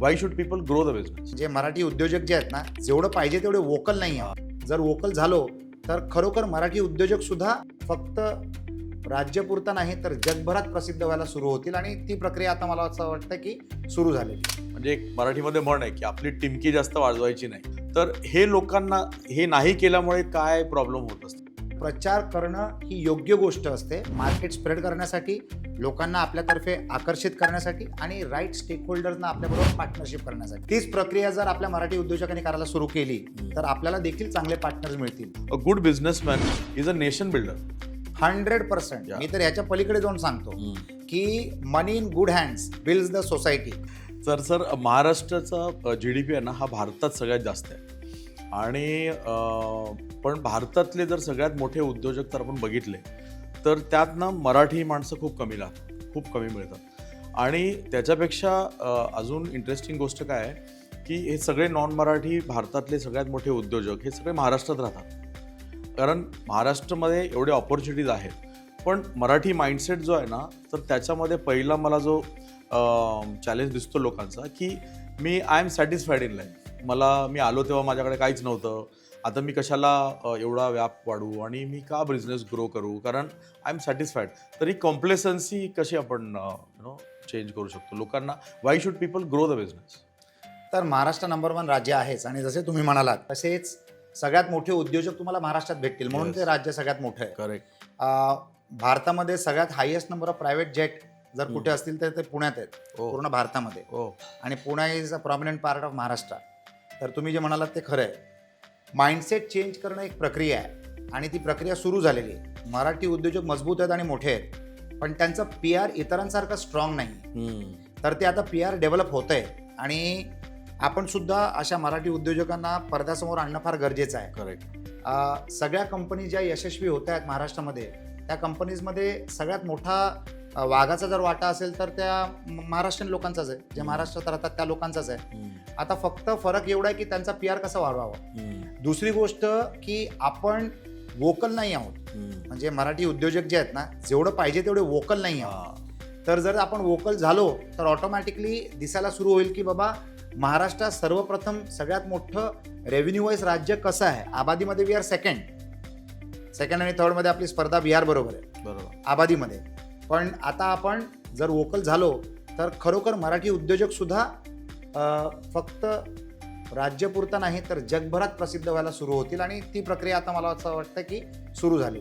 Why should people grow the business जे मराठी उद्योजक जे आहेत ना जेवढं पाहिजे तेवढे वोकल नाही आहे जर वोकल झालो तर खरोखर मराठी उद्योजक सुद्धा फक्त राज्यपुरता नाही तर जगभरात प्रसिद्ध व्हायला सुरू होतील आणि ती प्रक्रिया आता मला असं वाटतं की सुरू झालेली. म्हणजे एक मराठीमध्ये म्हण आहे की आपली टिमकी जास्त वाजवायची नाही. तर हे लोकांना हे नाही केल्यामुळे काय प्रॉब्लेम होत असते? प्रचार करणं ही योग्य गोष्ट असते. मार्केट स्प्रेड करण्यासाठी लोकांना आपल्यातर्फे आकर्षित करण्यासाठी आणि राईट स्टेक होल्डर्सना आपल्याबरोबर पार्टनरशिप करण्यासाठी. तीच प्रक्रिया जर आपल्या मराठी उद्योजकांनी करायला सुरू केली तर आपल्याला देखील चांगले पार्टनर्स मिळतील. A good businessman is a nation builder hundred percent. मी तर ह्याच्या पलीकडे जाऊन सांगतो की money in good hands build the society तर सर महाराष्ट्राचा जी डी पी आहे ना हा भारतात सगळ्यात जास्त आहे. आणि पण भारतातले जर सगळ्यात मोठे उद्योजक तर आपण बघितले तर त्यात ना मराठी माणसं खूप कमी लागतात खूप कमी मिळतात. आणि त्याच्यापेक्षा अजून इंटरेस्टिंग गोष्ट काय आहे की हे सगळे नॉन मराठी भारतातले सगळ्यात मोठे उद्योजक हे सगळे महाराष्ट्रात राहतात. कारण महाराष्ट्रामध्ये एवढे ऑपॉर्च्युनिटीज आहेत. पण मराठी माइंडसेट जो आहे ना तर त्याच्यामध्ये पहिला मला जो चॅलेंज दिसतो लोकांचा की मी I am satisfied in life मला मी आलो तेव्हा माझ्याकडे काहीच नव्हतं. आता मी कशाला एवढा व्याप वाढवू आणि मी का बिझनेस ग्रो करू? कारण आय एम सॅटिस्फाईड तर ही कॉम्प्लेसन्सी कशी आपण यु नो चेंज करू शकतो? लोकांना why should people grow the business तर महाराष्ट्र नंबर वन राज्य आहेच. आणि जसे तुम्ही म्हणालात तसेच सगळ्यात मोठे उद्योजक तुम्हाला महाराष्ट्रात भेटतील. म्हणून. ते राज्य सगळ्यात मोठं आहे. करेक्ट भारतामध्ये सगळ्यात highest number of private jet जर. कुठे असतील तर ते पुण्यात आहेत. हो. पूर्ण भारतामध्ये. हो. आणि Pune is a prominent part of Maharashtra. तर तुम्ही जे म्हणालात ते खरं आहे. माइंडसेट चेंज करणं एक प्रक्रिया आहे आणि ती प्रक्रिया सुरू झालेली आहे. मराठी उद्योजक मजबूत आहेत आणि मोठे आहेत. पण त्यांचं पी आर इतरांसारखं स्ट्रॉंग नाही. तर ते आता पी आर डेव्हलप होत आहे आणि आपण सुद्धा अशा मराठी उद्योजकांना पडद्यासमोर आणणं फार गरजेचं आहे. करेक्ट सगळ्या कंपनी ज्या यशस्वी होत आहेत महाराष्ट्रामध्ये त्या कंपनीजमध्ये सगळ्यात मोठा वाघाचा जर वाटा असेल तर त्या महाराष्ट्रीयन लोकांचाच आहे. जे महाराष्ट्रात राहतात त्या लोकांचाच आहे. आता फक्त फरक एवढा आहे की त्यांचा पी आर कसा वाढवावा. दुसरी गोष्ट की आपण वोकल नाही आहोत. म्हणजे मराठी उद्योजक जे आहेत ना जेवढं पाहिजे तेवढे वोकल नाही आहोत. तर जर आपण वोकल झालो तर ऑटोमॅटिकली दिसायला सुरू होईल की बाबा महाराष्ट्रात सर्वप्रथम सगळ्यात मोठं रेव्हेन्यू वाईज राज्य कसं आहे? आबादीमध्ये वी आर सेकंड सेकंड आणि थर्डमध्ये आपली स्पर्धा बिहार बरोबर आहे. बरोबर. आबादीमध्ये. पण आता आपण जर वोकल झालो तर खरोखर मराठी उद्योजकसुद्धा फक्त राज्यपुरता नाही तर जगभरात प्रसिद्ध व्हायला सुरू होतील आणि ती प्रक्रिया आता मला असं वाटतं की सुरू झाली.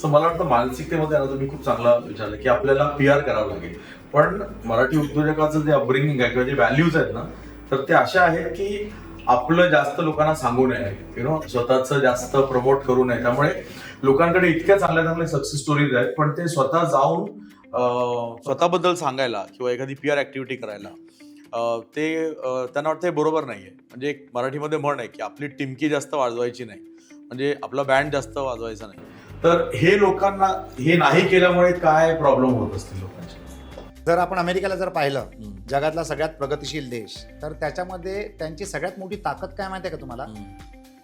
सो मला वाटतं मानसिकतेमध्ये आता तुम्ही खूप चांगला विचारलं की आपल्याला पी आर करावं लागेल. पण मराठी उद्योजकाचं जे अपब्रिंगिंग आहे किंवा जे व्हॅल्यूज आहेत ना तर ते अशा आहेत की आपलं जास्त लोकांना सांगू नये. यु नो स्वतःचं जास्त प्रमोट करू नये. त्यामुळे लोकांकडे इतक्या चांगल्या चांगल्या सक्सेस स्टोरीज आहेत पण ते स्वतः जाऊन स्वतःबद्दल सांगायला किंवा एखादी पी आर ऍक्टिव्हिटी करायला ते त्यांना वाटतं हे बरोबर नाहीये. म्हणजे एक मराठीमध्ये म्हण आहे की आपली टिमकी जास्त वाजवायची नाही. म्हणजे आपला बँड जास्त वाजवायचा नाही. तर हे लोकांना हे नाही केल्यामुळे काय प्रॉब्लेम होत असतील लोकांचे? जर आपण अमेरिकेला जर पाहिलं जगातला सगळ्यात प्रगतिशील देश तर त्याच्यामध्ये त्यांची सगळ्यात मोठी ताकद काय माहिती आहे का तुम्हाला?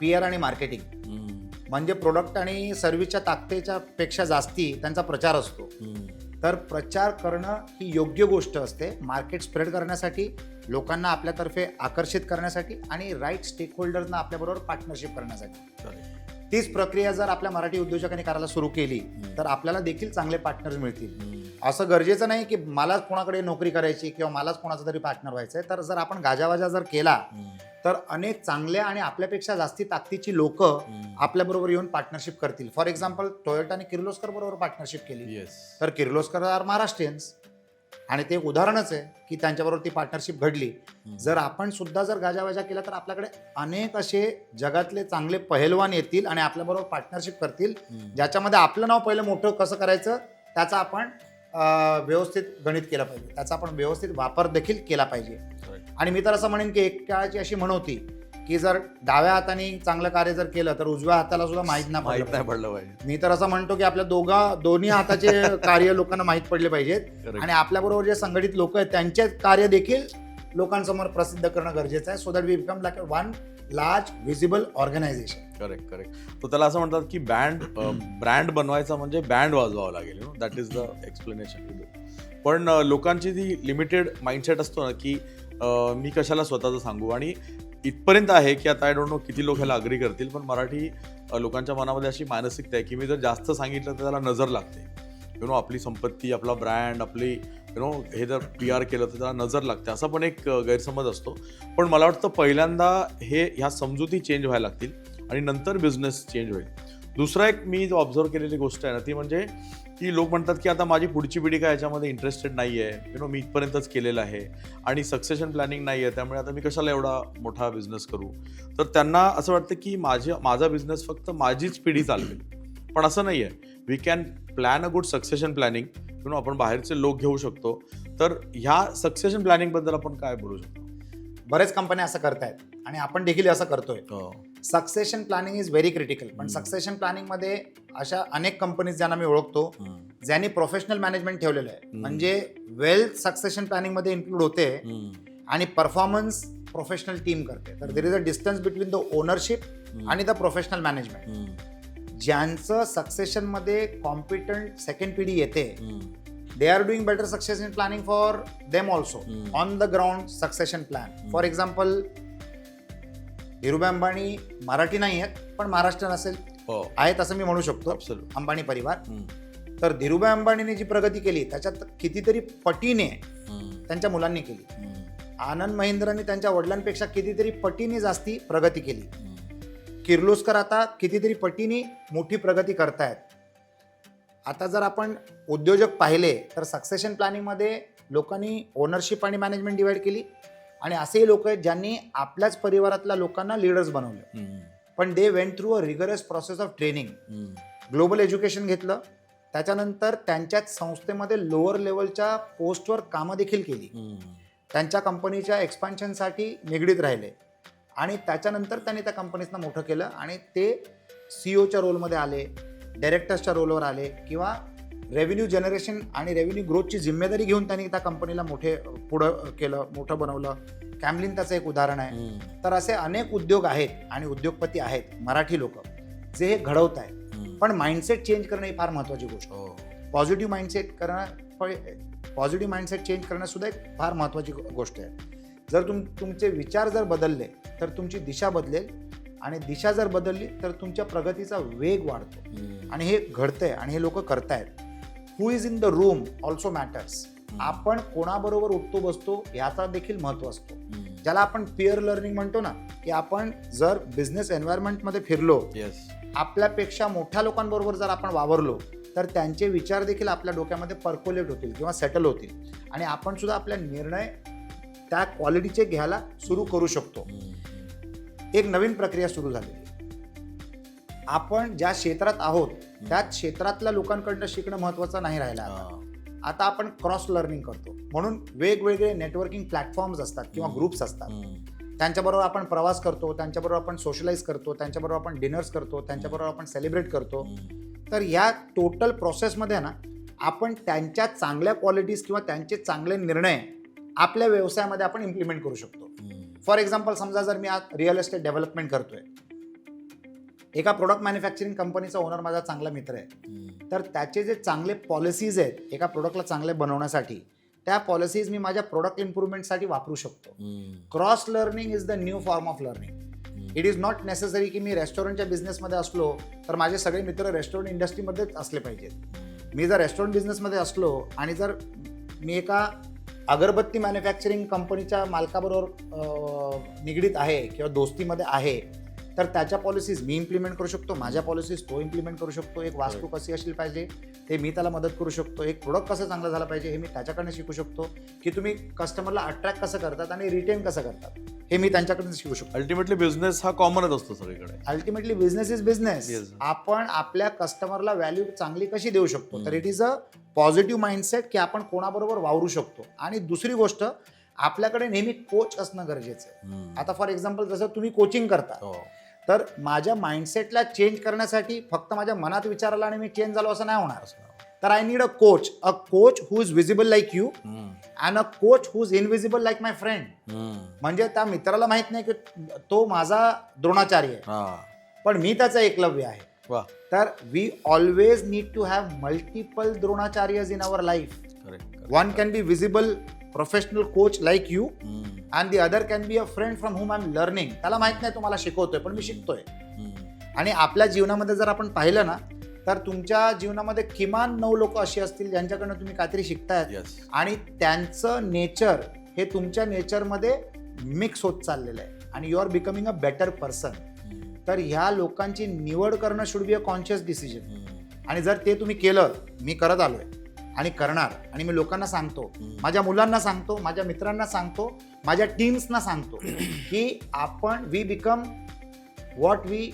पी आर आणि मार्केटिंग म्हणजे प्रोडक्ट आणि सर्व्हिसच्या ताकदीच्या पेक्षा जास्ती त्यांचा प्रचार असतो. तर प्रचार करणं ही योग्य गोष्ट असते. मार्केट स्प्रेड करण्यासाठी लोकांना आपल्यातर्फे आकर्षित करण्यासाठी आणि राईट स्टेक होल्डर्सना आपल्याबरोबर पार्टनरशिप करण्यासाठी. तीच प्रक्रिया जर आपल्या मराठी उद्योजकांनी करायला सुरू केली तर आपल्याला देखील चांगले पार्टनर्स मिळतील. असं गरजेचं नाही की मलाच कोणाकडे नोकरी करायची किंवा मलाच कोणाचा तरी पार्टनर व्हायचं आहे तर जर आपण गाजावाजा जर केला तर अनेक चांगल्या आणि आपल्यापेक्षा जास्ती ताकदीची लोक आपल्याबरोबर येऊन पार्टनरशिप करतील. फॉर एक्झाम्पल टोयोटाने किर्लोस्कर बरोबर पार्टनरशिप केली. तर किर्लोस्कर आर महाराष्ट्रीयन्स आणि ते एक उदाहरणच आहे की त्यांच्याबरोबर ती पार्टनरशिप घडली. जर आपण सुद्धा जर गाजावाजा केला तर आपल्याकडे अनेक असे जगातले चांगले पहलवान येतील आणि आपल्याबरोबर पार्टनरशिप करतील. ज्याच्यामध्ये आपलं नाव पहिलं मोठं कसं करायचं त्याचा आपण व्यवस्थित गणित केलं पाहिजे. त्याचा आपण व्यवस्थित वापर देखील केला पाहिजे. आणि मी तर असं म्हणेन की एक काळाची अशी म्हण होती की जर डाव्या हाताने चांगलं कार्य जर केलं तर उजव्या हाताला सुद्धा माहीत नाही माहीत पडलं नाही पाहिजे. पडलं पाहिजे. मी तर असं म्हणतो की आपल्या दोघा दोन्ही हाताचे कार्य लोकांना माहीत पडले पाहिजेत. आणि आपल्याबरोबर जे संघटित लोक आहेत त्यांचे कार्य देखील लोकांसमोर प्रसिद्ध करणं गरजेचं आहे. So that we become like one large visible organisation correct correct तो त्याला असं म्हणतात की बँड ब्रँड बनवायचा म्हणजे बँड वाजवावा लागेल that is the explanation too पण लोकांची ती लिमिटेड माइंडसेट असतो ना की मी कशाला स्वतःचं सांगू? आणि इथपर्यंत आहे की आता आय डोंट नो किती लोक ह्याला अग्री करतील पण मराठी लोकांच्या मनामध्ये अशी मानसिकता आहे की मी जर जास्त सांगितलं तर त्याला नजर लागते. यु नो आपली संपत्ती आपला ब्रँड आपली यु नो हे जर पी आर केलं तर त्याला नजर लागते. असा पण एक गैरसमज असतो. पण मला वाटतं पहिल्यांदा हे ह्या समजुती चेंज व्हायला लागतील आणि नंतर बिझनेस चेंज होईल. दुसरा एक मी जो ऑब्झर्व केलेली गोष्ट आहे ना ती म्हणजे की लोक म्हणतात की आता माझी पुढची पिढी काय याच्यामध्ये इंटरेस्टेड नाही आहे यु नो मी इथपर्यंतच केलेलं आहे. आणि सक्सेशन प्लॅनिंग नाही आहे त्यामुळे आता मी कशाला एवढा मोठा बिझनेस करू? तर त्यांना असं वाटतं की माझ्या माझा बिझनेस फक्त माझीच पिढी चालवेल. पण असं नाही आहे we can plan a good succession planning you know आपण बाहेरचे लोक घेऊ शकतो. तर ह्या सक्सेशन प्लॅनिंगबद्दल आपण काय बोलू शकतो? बरेच कंपन्या असं करतायत. आणि आपण देखील असं करतोय. Succession planning is very critical पण. सक्सेशन प्लॅनिंगमध्ये अशा अनेक कंपनीज ज्यांना मी ओळखतो ज्यांनी प्रोफेशनल मॅनेजमेंट ठेवलेलं आहे. म्हणजे वेल्थ सक्सेशन प्लॅनिंगमध्ये इन्क्लूड होते आणि परफॉर्मन्स प्रोफेशनल टीम करते. तर there is a distance between the ownership आणि द प्रोफेशनल मॅनेजमेंट ज्यांचं सक्सेशनमध्ये कॉम्पिटंट सेकंड पिढी येते they are doing better succession planning for them also. On the ground succession plan for example Dhirubhai Ambani Marathi नाही आहेत पण महाराष्ट्रीयन असेल हो. आहेत असं मी म्हणू शकतो. अंबानी परिवार. तर धीरुभाई अंबानीने जी प्रगती केली त्याच्यात कितीतरी पटीने त्यांच्या मुलांनी केली. आनंद महिंद्रांनी त्यांच्या वडिलांपेक्षा कितीतरी पटीने जास्ती प्रगती केली. किर्लोस्कर आता कितीतरी पटीने मोठी प्रगती करतायत. आता जर आपण उद्योजक पाहिले तर सक्सेशन प्लॅनिंगमध्ये लोकांनी ओनरशिप आणि मॅनेजमेंट डिवाइड केली. आणि असेही लोक आहेत ज्यांनी आपल्याच परिवारातल्या लोकांना लिडर्स बनवले. पण they went through a rigorous process of training global education घेतलं. त्याच्यानंतर त्यांच्याच संस्थेमध्ये लोअर लेवलच्या पोस्टवर कामं देखील केली. त्यांच्या कंपनीच्या एक्सपान्शनसाठी निगडीत राहिले. आणि त्याच्यानंतर त्यांनी त्या कंपनीचं मोठं केलं आणि ते सी ओच्या रोलमध्ये आले डायरेक्टर्सच्या रोलवर आले किंवा रेव्हेन्यू जनरेशन आणि रेव्हेन्यू ग्रोथची जिम्मेदारी घेऊन त्यांनी त्या कंपनीला मोठे पुढं केलं मोठं बनवलं. कॅमलिन त्याचं एक उदाहरण आहे. तर असे अनेक उद्योग आहेत आणि उद्योगपती आहेत मराठी लोक जे हे घडवत आहेत. पण माइंडसेट चेंज करणं ही फार महत्त्वाची गोष्ट. पॉझिटिव्ह माइंडसेट करणं पॉझिटिव्ह माइंडसेट चेंज करणं सुद्धा एक फार महत्त्वाची गोष्ट आहे. जर तुम तुमचे विचार जर बदलले तर तुमची दिशा बदलेल आणि दिशा जर बदलली तर तुमच्या प्रगतीचा वेग वाढतो. आणि हे घडतंय आणि हे लोक करतायत. Who is in the room also matters आपण कोणाबरोबर उठतो बसतो याचा देखील महत्त्व असतो. ज्याला आपण पिअर लर्निंग म्हणतो ना की आपण जर बिझनेस एन्व्हायरमेंटमध्ये फिरलो येस आपल्यापेक्षा मोठ्या लोकांबरोबर जर आपण वावरलो तर त्यांचे विचार देखील आपल्या डोक्यामध्ये पर्कोलेट होतील किंवा सेटल होतील. आणि आपण सुद्धा आपल्या निर्णय त्या क्वालिटीचे घ्यायला सुरू करू शकतो. एक नवीन प्रक्रिया सुरू झालेली आहे. आपण ज्या क्षेत्रात आहोत त्याच क्षेत्रातल्या लोकांकडनं शिकणं महत्त्वाचं नाही राहिलं आता. आता आपण क्रॉस लर्निंग करतो. म्हणून वेगवेगळे नेटवर्किंग प्लॅटफॉर्म्स असतात किंवा. ग्रुप्स असतात. त्यांच्याबरोबर आपण प्रवास करतो त्यांच्याबरोबर आपण सोशलाइज करतो त्यांच्याबरोबर आपण डिनर्स करतो त्यांच्याबरोबर आपण सेलिब्रेट करतो. तर या टोटल प्रोसेसमध्ये ना आपण त्यांच्या चांगल्या क्वालिटीज किंवा त्यांचे चांगले निर्णय आपल्या व्यवसायामध्ये आपण इम्प्लिमेंट करू शकतो. फॉर एक्झाम्पल समजा जर मी आज रिअल एस्टेट डेव्हलपमेंट करतोय. एका प्रोडक्ट मॅन्युफॅक्चरिंग कंपनीचा ओनर माझा चांगला मित्र आहे. तर त्याचे जे चांगले पॉलिसीज आहेत एका प्रोडक्टला चांगले बनवण्यासाठी त्या पॉलिसीज मी माझ्या प्रोडक्ट इम्प्रूव्हमेंटसाठी वापरू शकतो. Cross learning is the new form of learning it is not necessary की मी रेस्टॉरंटच्या बिझनेसमध्ये असलो तर माझे सगळे मित्र रेस्टॉरंट इंडस्ट्रीमध्येच असले पाहिजेत. मी जर रेस्टॉरंट बिझनेसमध्ये असलो आणि जर मी एका अगरबत्ती मॅन्युफॅक्चरिंग कंपनीच्या मालकाबरोबर निगडीत आहे किंवा दोस्तीमध्ये आहे तर त्याच्या पॉलिसीज मी इम्प्लिमेंट करू शकतो माझ्या पॉलिसीज तो इम्प्लिमेंट करू शकतो एक वास्तू कशी असली पाहिजे ते मी त्याला मदत करू शकतो एक प्रोडक्ट कसं चांगलं झालं पाहिजे हे मी त्याच्याकडनं शिकू शकतो की तुम्ही कस्टमरला अट्रॅक्ट कसं करतात आणि रिटेन कसं करतात हे मी त्यांच्याकडून शिकू शकतो. अल्टिमेटली बिझनेस हा कॉमनच असतो सगळीकडे. Ultimately business is business. आपण आपल्या कस्टमरला व्हॅल्यू चांगली कशी देऊ शकतो. तर it is a positive mindset की आपण कोणाबरोबर वावरू शकतो. आणि दुसरी गोष्ट आपल्याकडे नेहमी कोच असणं गरजेचं आहे. आता फॉर एक्झाम्पल जसं तुम्ही कोचिंग करता. हो. तर माझ्या माइंडसेटला चेंज करण्यासाठी फक्त माझ्या मनात विचार आला आणि मी चेंज झालो असं नाही होणार. तर I need a coach a coach who is visible like you and a coach who is invisible like my friend म्हणजे त्या मित्राला माहीत नाही की तो माझा द्रोणाचार्य आहे. पण मी त्याचा एकलव्य आहे. तर we always need to have multiple Dronacharyas in our life one can be visible professional coach like you and the other can be a friend from whom I am learning त्याला माहीत नाही तुम्हाला शिकवतोय पण मी शिकतोय. आणि आपल्या जीवनामध्ये जर आपण पाहिलं ना तर तुमच्या जीवनामध्ये किमान नऊ लोक अशी असतील ज्यांच्याकडनं तुम्ही काहीतरी शिकतायत. येस आणि त्यांचं नेचर हे तुमच्या नेचरमध्ये मिक्स होत चाललेलं आहे. आणि you are becoming a better person तर ह्या लोकांची निवड करणं should be a conscious decision आणि जर ते तुम्ही केलं मी करत आलोय. आणि करणार. आणि मी लोकांना सांगतो माझ्या मुलांना सांगतो माझ्या मित्रांना सांगतो माझ्या टीम्सना सांगतो की आपण we become what we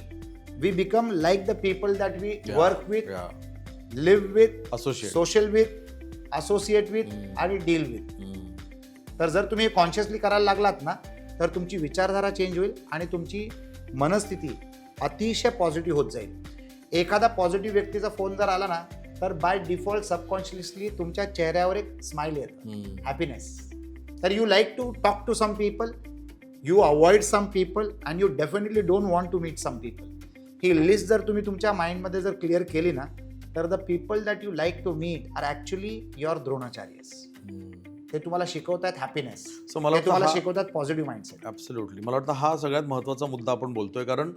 we become like the people that we. Work with live with associate social with associate with. आणि डील विथ तर जर तुम्ही कॉन्शियसली करायला लागलात ना तर तुमची विचारधारा चेंज होईल आणि तुमची मनस्थिती अतिशय पॉझिटिव्ह होत जाईल. एखादा पॉझिटिव्ह व्यक्तीचा फोन जर आला ना तर बाय डिफॉल्ट सबकॉन्शियसली तुमच्या चेहऱ्यावर एक स्माइल येतं. हॅपीनेस तर you like to talk to some people you avoid some people and you definitely don't want to meet some people he list जर तुम्ही तुमच्या माइंडमध्ये जर क्लिअर केली ना तर the people that you like to meet are actually your Dronacharyas. ते तुम्हाला शिकवतात हॅपीनेस सो मला तुम्हाला शिकवतात पॉझिटिव्ह माइंडसेट ॲब्सोल्युटली मला वाटतं हा सगळ्यात महत्त्वाचा मुद्दा आपण बोलतोय कारण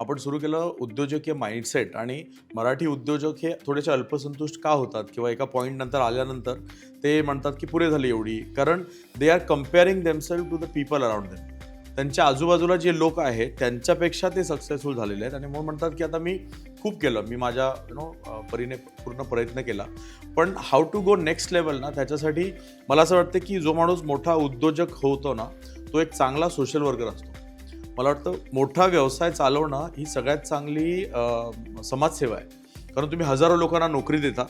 आपण सुरू केलं उद्योजकीय माइंडसेट आणि मराठी उद्योजक हे थोडेसे अल्पसंतुष्ट का होतात किंवा एका पॉईंट नंतर आल्यानंतर ते म्हणतात की पुरे झाली एवढी. कारण they are comparing themselves to the people around them त्यांच्या आजूबाजूला जे लोक आहेत त्यांच्यापेक्षा ते सक्सेसफुल झालेले आहेत. आणि म्हणून म्हणतात की आता मी खूप केलं. मी माझ्या यु नो परीने पूर्ण प्रयत्न केला. पण how to go next level ना त्याच्यासाठी मला असं वाटतं की जो माणूस मोठा उद्योजक होतो ना तो एक चांगला सोशल वर्कर असतो. मला वाटतं मोठा व्यवसाय चालवणं ही सगळ्यात चांगली समाजसेवा आहे. कारण तुम्ही हजारो लोकांना नोकरी देता.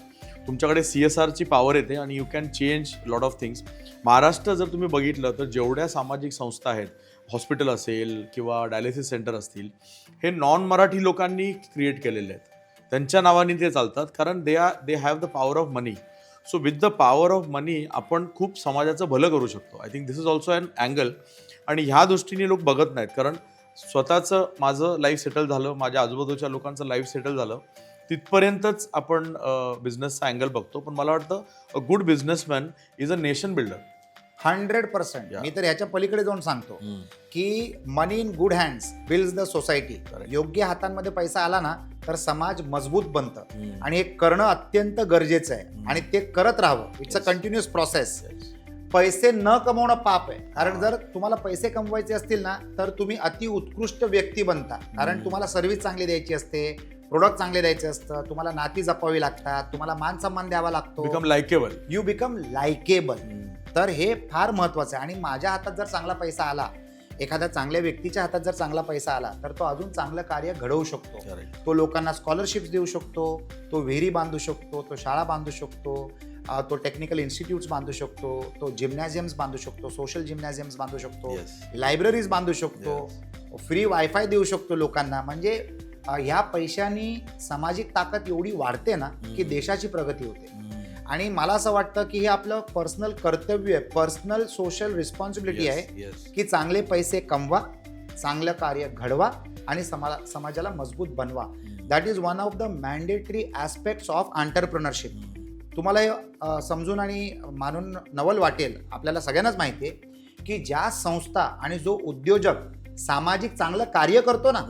तुमच्याकडे सी एस आरची पॉवर येते आणि you can change lot of things Maharashtra जर तुम्ही बघितलं तर जेवढ्या सामाजिक संस्था आहेत हॉस्पिटल असेल किंवा डायलिसिस सेंटर असतील हे नॉन मराठी लोकांनी क्रिएट केलेले आहेत. त्यांच्या नावाने ते चालतात कारण they are they have the power of money so with the power of money आपण खूप समाजाचं भलं करू शकतो. I think this is also an angle आणि ह्या दृष्टीने लोक बघत नाहीत कारण स्वतःचं माझं लाईफ सेटल झालं माझ्या आजूबाजूच्या लोकांचं लाईफ सेटल झालं. तिथपर्यंतच आपण बिझनेसचा अँगल बघतो. पण मला वाटतं a good businessman is a nation builder hundred percent. मी तर ह्याच्या पलीकडे जाऊन सांगतो की money in good hands build the society. योग्य हातांमध्ये पैसा आला ना तर समाज मजबूत बनतं. आणि हे करणं अत्यंत गरजेचं आहे. आणि ते करत राहावं. It's a. कंटिन्युअस प्रोसेस पैसे न कमवणं पाप आहे. कारण जर तुम्हाला पैसे कमवायचे असतील ना तर तुम्ही अति उत्कृष्ट व्यक्ती बनता. कारण. तुम्हाला सर्व्हिस चांगली द्यायची असते प्रोडक्ट चांगले द्यायचे असतं तुम्हाला नाती जपावी लागतात तुम्हाला मान सन्मान द्यावा लागतो. Become likeable you become likeable तर हे फार महत्वाचं आहे. आणि माझ्या हातात जर चांगला पैसा आला एखाद्या चांगल्या व्यक्तीच्या हातात जर चांगला पैसा आला तर तो अजून चांगलं कार्य घडवू शकतो. तो लोकांना स्कॉलरशिप्स देऊ शकतो तो विहिरी बांधू शकतो तो शाळा बांधू शकतो तो टेक्निकल इन्स्टिट्यूट्स बांधू शकतो तो जिम्नॅझियम्स बांधू शकतो सोशल जिम्नॅझियम्स बांधू शकतो लायब्ररीज बांधू शकतो फ्री वायफाय देऊ शकतो लोकांना. म्हणजे ह्या पैशानी सामाजिक ताकद एवढी वाढते ना की. देशाची प्रगती होते. आणि मला असं वाटतं की हे आपलं पर्सनल कर्तव्य आहे. पर्सनल सोशल रिस्पॉन्सिबिलिटी आहे की चांगले पैसे कमवा चांगलं कार्य घडवा आणि समा समाजाला मजबूत बनवा. That is one of the mandatory aspects of entrepreneurship तुम्हाला हे समजून आणि मानून नवल वाटेल आपल्याला सगळ्यांनाच माहिती आहे की ज्या संस्था आणि जो उद्योजक सामाजिक चांगलं कार्य करतो ना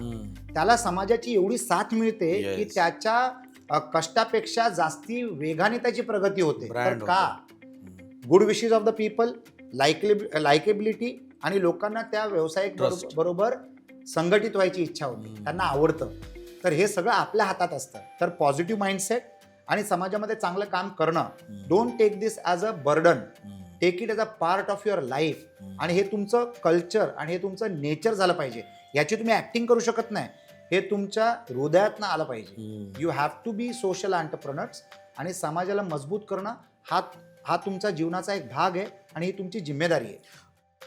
त्याला समाजाची एवढी साथ मिळते की. त्याच्या अ, कष्टापेक्षा जास्ती वेगाने त्याची प्रगती होते. तर Brand का? Good wishes of the people likeability likeability आणि लोकांना त्या व्यावसायिक बरो- Trust. बरोबर संघटित व्हायची इच्छा होती. हम्म. त्यांना आवडतं. तर हे सगळं आपल्या हातात असतं. तर पॉझिटिव्ह माइंडसेट आणि समाजामध्ये चांगलं काम करणं don't take this as a burden take it as a part of your life आणि हे तुमचं कल्चर आणि हे तुमचं नेचर झालं पाहिजे. याची तुम्ही ऍक्टिंग करू शकत नाही. हे तुमच्या हृदयातनं आलं पाहिजे. You have to be social entrepreneurs आणि समाजाला मजबूत करणं हा हा तुमचा जीवनाचा एक भाग आहे आणि ही तुमची जिम्मेदारी आहे.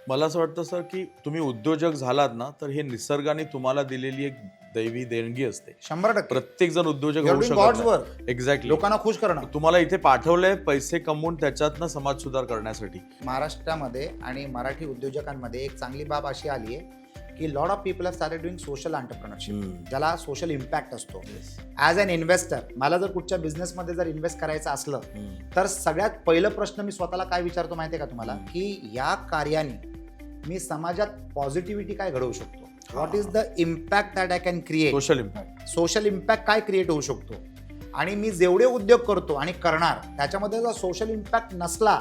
मला असं वाटतं सर की तुम्ही उद्योजक झालात ना तर हे निसर्गाने तुम्हाला दिलेली एक दैवी देणगी असते. शंभर टक्के. प्रत्येक जण उद्योजक होऊ शकत. एक्झॅक्टली लोकांना खुश करणं. तुम्हाला इथे पाठवलंय पैसे कमवून त्याच्यातनं समाज सुधार करण्यासाठी. महाराष्ट्रामध्ये आणि मराठी उद्योजकांमध्ये एक चांगली बाब अशी आली आहे की lot of people started doing social entrepreneurship. ज्याला सोशल इम्पॅक्ट असतो. ॲज अन इन्व्हेस्टर मला जर कुठच्या बिझनेसमध्ये जर इन्व्हेस्ट करायचं असलं हम्म. तर सगळ्यात पहिलं प्रश्न मी स्वतःला काय विचारतो माहिती आहे का तुम्हाला? हम्म. की या कार्याने मी समाजात पॉझिटिव्हिटी काय घडवू शकतो? What. Is the impact that I can create social impact social impact काय क्रिएट होऊ शकतो? आणि मी जेवढे उद्योग करतो आणि करणार त्याच्यामध्ये जर सोशल इम्पॅक्ट नसला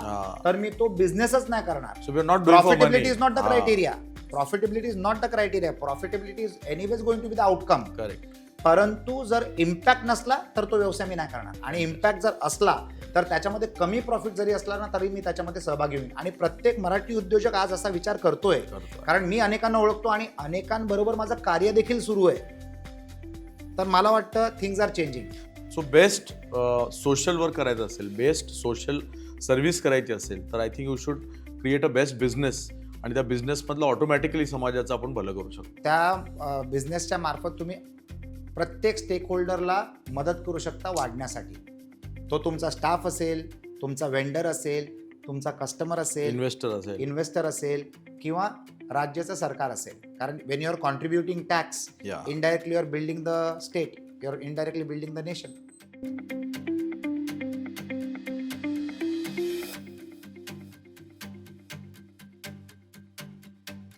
तर मी तो बिझनेसच नाही करणार. Profitability is not the criteria profitability is not the criteria profitability is anyways going to be the outcome correct परंतु जर इम्पॅक्ट नसला तर तो व्यवसाय मी नाही करणार. आणि इम्पॅक्ट जर असला तर त्याच्यामध्ये कमी प्रॉफिट जरी असला ना तरी मी त्याच्यामध्ये सहभागी होईन. आणि प्रत्येक मराठी उद्योजक आज असा विचार करतोय कारण मी अनेकांना ओळखतो आणि अनेकांबरोबर माझं कार्य देखील सुरू आहे. तर मला वाटतं things are changing so best social work करायचं असेल बेस्ट सोशल सर्व्हिस करायची असेल तर I think you should create a best business आणि त्या बिझनेसमधलं ऑटोमॅटिकली समाजाचं आपण भलं करू शकतो. त्या बिझनेसच्या मार्फत तुम्ही प्रत्येक स्टेक होल्डरला मदत करू शकता वाढण्यासाठी. तो तुमचा स्टाफ असेल तुमचा वेंडर असेल तुमचा कस्टमर असेल इन्व्हेस्टर असेल. इन्व्हेस्टर असेल किंवा राज्याचं सरकार असेल. कारण वेन युअर कॉन्ट्रीब्युटिंग टॅक्स या indirectly you're building the state you're indirectly building the nation.